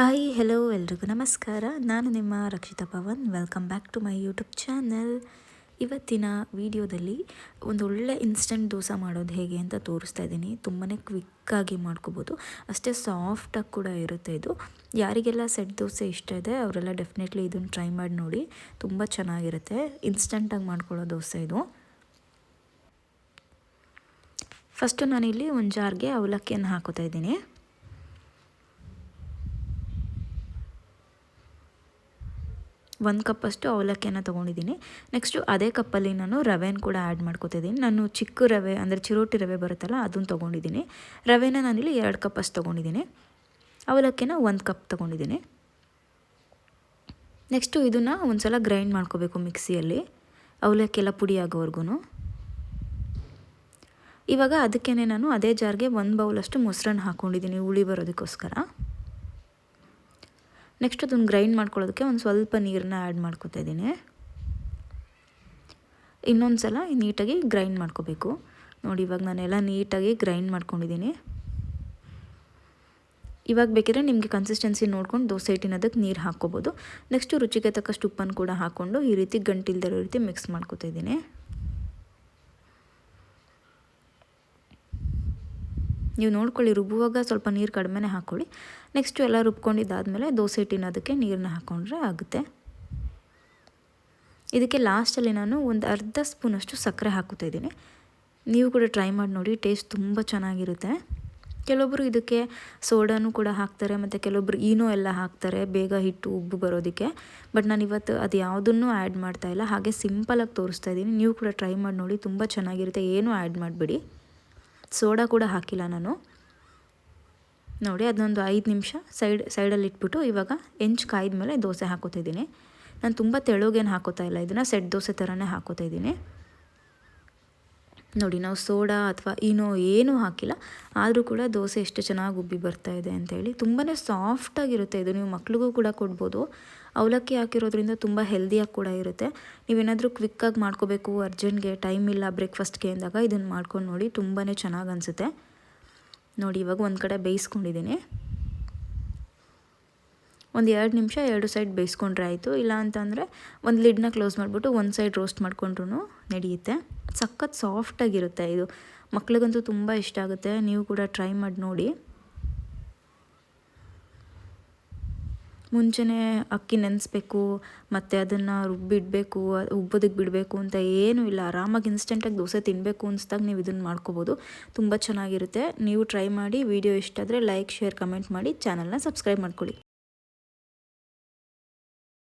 Hi hello ಎಲ್ರಿಗೂ ನಮಸ್ಕಾರ. ನಾನು ನಿಮ್ಮ Rakshita Pavan. Welcome back to my YouTube channel ಇವತ್ತಿನ ವಿಡಿಯೋದಲ್ಲಿ ಒಂದು ಒಳ್ಳೆ ಇನ್ಸ್ಟೆಂಟ್ ದೋಸೆ ಮಾಡೋದು ಹೇಗೆ ಅಂತ ತೋರಿಸ್ತಾ ಇದ್ದೀನಿ. ತುಂಬಾ ಕ್ವಿಕ್ಕಾಗಿ ಮಾಡ್ಕೋಬೋದು. ಅಷ್ಟೇ ಸಾಫ್ಟಾಗಿ ಕೂಡ ಇರುತ್ತೆ ಇದು. ಯಾರಿಗೆಲ್ಲ ಸೆಟ್ ದೋಸೆ ಇಷ್ಟ ಇದೆ, ಅವರೆಲ್ಲ ಡೆಫಿನೆಟ್ಲಿ ಇದನ್ನು ಟ್ರೈ ಮಾಡಿ ನೋಡಿ. ತುಂಬ ಚೆನ್ನಾಗಿರುತ್ತೆ. ಇನ್ಸ್ಟೆಂಟಾಗಿ ಮಾಡ್ಕೊಳ್ಳೋ ದೋಸೆ ಇದು. ಫಸ್ಟು ನಾನಿಲ್ಲಿ ಒಂದು ಜಾರ್ಗೆ ಅವಲಕ್ಕಿಯನ್ನು ಹಾಕೋತಾ ಇದ್ದೀನಿ. ಒಂದು ಕಪ್ಪಷ್ಟು ಅವಲಕ್ಕಿಯನ್ನು ತೊಗೊಂಡಿದ್ದೀನಿ. ನೆಕ್ಸ್ಟು ಅದೇ ಕಪ್ಪಲ್ಲಿ ನಾನು ರವೆನ ಕೂಡ ಆ್ಯಡ್ ಮಾಡ್ಕೊತಿದ್ದೀನಿ. ನಾನು ಚಿಕ್ಕ ರವೆ ಅಂದರೆ ಚಿರೋಟಿ ರವೆ ಬರುತ್ತಲ್ಲ ಅದನ್ನು ತೊಗೊಂಡಿದ್ದೀನಿ. ರವೆನ ನಾನಿಲ್ಲಿ ಎರಡು ಕಪ್ಪಷ್ಟು ತೊಗೊಂಡಿದ್ದೀನಿ. ಅವಲಕ್ಕಿನ ಒಂದು ಕಪ್ ತೊಗೊಂಡಿದ್ದೀನಿ. ನೆಕ್ಸ್ಟು ಇದನ್ನು ಒಂದು ಸಲ ಗ್ರೈಂಡ್ ಮಾಡ್ಕೋಬೇಕು ಮಿಕ್ಸಿಯಲ್ಲಿ. ಅವಲಕ್ಕಿ ಎಲ್ಲ ಪುಡಿ ಆಗೋವರೆಗೂ ಇವಾಗ ಅದಕ್ಕೇ ನಾನು ಅದೇ ಜಾರ್ಗೆ ಒಂದು ಬೌಲಷ್ಟು ಮೊಸರನ್ನ ಹಾಕ್ಕೊಂಡಿದ್ದೀನಿ ಹುಳಿ ಬರೋದಕ್ಕೋಸ್ಕರ. ನೆಕ್ಸ್ಟ್ ಅದನ್ನು ಗ್ರೈಂಡ್ ಮಾಡ್ಕೊಳ್ಳೋದಕ್ಕೆ ಒಂದು ಸ್ವಲ್ಪ ನೀರನ್ನ ಆ್ಯಡ್ ಮಾಡ್ಕೊತಾ ಇದ್ದೀನಿ. ಇನ್ನೊಂದು ಸಲ ನೀಟಾಗಿ ಗ್ರೈಂಡ್ ಮಾಡ್ಕೋಬೇಕು. ನೋಡಿ, ಇವಾಗ ನಾನೆಲ್ಲ ನೀಟಾಗಿ ಗ್ರೈಂಡ್ ಮಾಡ್ಕೊಂಡಿದ್ದೀನಿ. ಇವಾಗ ಬೇಕಿದ್ರೆ ನಿಮಗೆ ಕನ್ಸಿಸ್ಟೆನ್ಸಿ ನೋಡ್ಕೊಂಡು ದೋಸೆ ಹಿಟ್ಟಿನದಕ್ಕೆ ನೀರು ಹಾಕ್ಕೋಬೋದು. ನೆಕ್ಸ್ಟು ರುಚಿಗೆ ತಕ್ಕಷ್ಟು ಉಪ್ಪನ್ನು ಕೂಡ ಹಾಕ್ಕೊಂಡು ಈ ರೀತಿ ಗಂಟಿಲ್ದಿರೋ ರೀತಿ ಮಿಕ್ಸ್ ಮಾಡ್ಕೊತಾ ಇದ್ದೀನಿ. ನೀವು ನೋಡ್ಕೊಳ್ಳಿ, ರುಬ್ಬುವಾಗ ಸ್ವಲ್ಪ ನೀರು ಕಡಿಮೆನೇ ಹಾಕ್ಕೊಳ್ಳಿ ನೆಕ್ಸ್ಟು ಎಲ್ಲ ರುಬ್ಕೊಂಡಿದ್ದಾದಮೇಲೆ ದೋಸೆ ಹಿಟ್ಟಿನ ಅದಕ್ಕೆ ನೀರನ್ನ ಹಾಕ್ಕೊಂಡ್ರೆ ಆಗುತ್ತೆ. ಇದಕ್ಕೆ ಲಾಸ್ಟಲ್ಲಿ ನಾನು ಒಂದು ಅರ್ಧ ಸ್ಪೂನಷ್ಟು ಸಕ್ಕರೆ ಹಾಕುತ್ತಾ ಇದ್ದೀನಿ. ನೀವು ಕೂಡ ಟ್ರೈ ಮಾಡಿ ನೋಡಿ ಟೇಸ್ಟ್ ತುಂಬ ಚೆನ್ನಾಗಿರುತ್ತೆ. ಕೆಲವೊಬ್ಬರು ಇದಕ್ಕೆ ಸೋಡಾನು ಕೂಡ ಹಾಕ್ತಾರೆ, ಮತ್ತು ಕೆಲವೊಬ್ಬರು ಈನೋ ಎಲ್ಲ ಹಾಕ್ತಾರೆ, ಬೇಗ ಹಿಟ್ಟು, ಉಬ್ಬು ಬರೋದಕ್ಕೆ. ಬಟ್ ನಾನು ಇವತ್ತು ಅದು ಯಾವುದನ್ನು ಆ್ಯಡ್ ಮಾಡ್ತಾ ಇಲ್ಲ. ಹಾಗೆ ಸಿಂಪಲಾಗಿ ತೋರಿಸ್ತಾ ಇದ್ದೀನಿ. ನೀವು ಕೂಡ ಟ್ರೈ ಮಾಡಿ ನೋಡಿ, ತುಂಬ ಚೆನ್ನಾಗಿರುತ್ತೆ. ಏನೂ ಆ್ಯಡ್ ಮಾಡಿಬಿಡಿ. ಸೋಡಾ ಕೂಡ ಹಾಕಿಲ್ಲ ನಾನು. ನೋಡಿ ಅದನ್ನೊಂದು ಐದು ನಿಮಿಷ ಸೈಡ್, ಸೈಡಲ್ಲಿ ಇಟ್ಬಿಟ್ಟು ಇವಾಗ ಹೆಂಚು ಕಾಯ್ದ ಮೇಲೆ ದೋಸೆ ಹಾಕೋತಿದ್ದೀನಿ ನಾನು ತುಂಬ ತೆಳುಗೇನು ಹಾಕೋತಾ ಇಲ್ಲ. ಇದನ್ನು ಸೆಟ್ ದೋಸೆ ಥರನೇ ಹಾಕೋತಾ ಇದ್ದೀನಿ. ನೋಡಿ, ನಾವು ಸೋಡಾ ಅಥವಾ ಏನೋ ಏನೂ ಹಾಕಿಲ್ಲ. ಆದರೂ ಕೂಡ ದೋಸೆ ಎಷ್ಟು ಚೆನ್ನಾಗಿ ಉಬ್ಬಿ ಬರ್ತಾ ಇದೆ ಅಂತೇಳಿ ತುಂಬಾ ಸಾಫ್ಟಾಗಿರುತ್ತೆ ಇದು. ನೀವು ಮಕ್ಳಿಗೂ ಕೂಡ ಕೊಡ್ಬೋದು. ಅವಲಕ್ಕಿ ಹಾಕಿರೋದ್ರಿಂದ ತುಂಬ ಹೆಲ್ದಿಯಾಗಿ ಕೂಡ ಇರುತ್ತೆ. ನೀವೇನಾದರೂ ಕ್ವಿಕ್ಕಾಗಿ ಮಾಡ್ಕೋಬೇಕು ಅರ್ಜೆಂಟ್ಗೆ ಟೈಮ್ ಇಲ್ಲ ಬ್ರೇಕ್ಫಾಸ್ಟ್ಗೆ ಅಂದಾಗ ಇದನ್ನು ಮಾಡ್ಕೊಂಡು ನೋಡಿ ತುಂಬಾ ಚೆನ್ನಾಗಿ ಅನಿಸುತ್ತೆ. ನೋಡಿ, ಇವಾಗ ಒಂದು ಕಡೆ ಬೇಯಿಸ್ಕೊಂಡಿದ್ದೀನಿ. ಒಂದು ಎರಡು ನಿಮಿಷ ಎರಡು ಸೈಡ್ ಬೇಯಿಸ್ಕೊಂಡ್ರೆ ಆಯಿತು. ಇಲ್ಲ ಅಂತಂದರೆ ಒಂದು ಲಿಡ್ನ ಕ್ಲೋಸ್ ಮಾಡಿಬಿಟ್ಟು ಒಂದು ಸೈಡ್ ರೋಸ್ಟ್ ಮಾಡ್ಕೊಂಡ್ರೂ ನಡೆಯುತ್ತೆ. ಸಖತ್ ಸಾಫ್ಟಾಗಿರುತ್ತೆ ಇದು. ಮಕ್ಳಿಗಂತೂ ತುಂಬ ಇಷ್ಟ ಆಗುತ್ತೆ. ನೀವು ಕೂಡ ಟ್ರೈ ಮಾಡಿ ನೋಡಿ. ಮುಂಚೆನೇ ಅಕ್ಕಿ ನೆನೆಸ್ಬೇಕು, ಮತ್ತು ಅದನ್ನು ರುಬ್ಬಿಡಬೇಕು ಉಬ್ಬೋದಕ್ಕೆ ಬಿಡಬೇಕು ಅಂತ ಏನೂ ಇಲ್ಲ. ಆರಾಮಾಗಿ ಇನ್ಸ್ಟೆಂಟಾಗಿ ದೋಸೆ ತಿನ್ನಬೇಕು ಅನ್ಸ್ದಾಗ ನೀವು ಇದನ್ನು ಮಾಡ್ಕೋಬೋದು. ತುಂಬ ಚೆನ್ನಾಗಿರುತ್ತೆ. ನೀವು ಟ್ರೈ ಮಾಡಿ, ವಿಡಿಯೋ ಇಷ್ಟ ಆದರೆ ಲೈಕ್, ಶೇರ್, ಕಮೆಂಟ್ ಮಾಡಿ, ಚಾನಲ್ನ ಸಬ್ಸ್ಕ್ರೈಬ್ ಮಾಡ್ಕೊಳ್ಳಿ.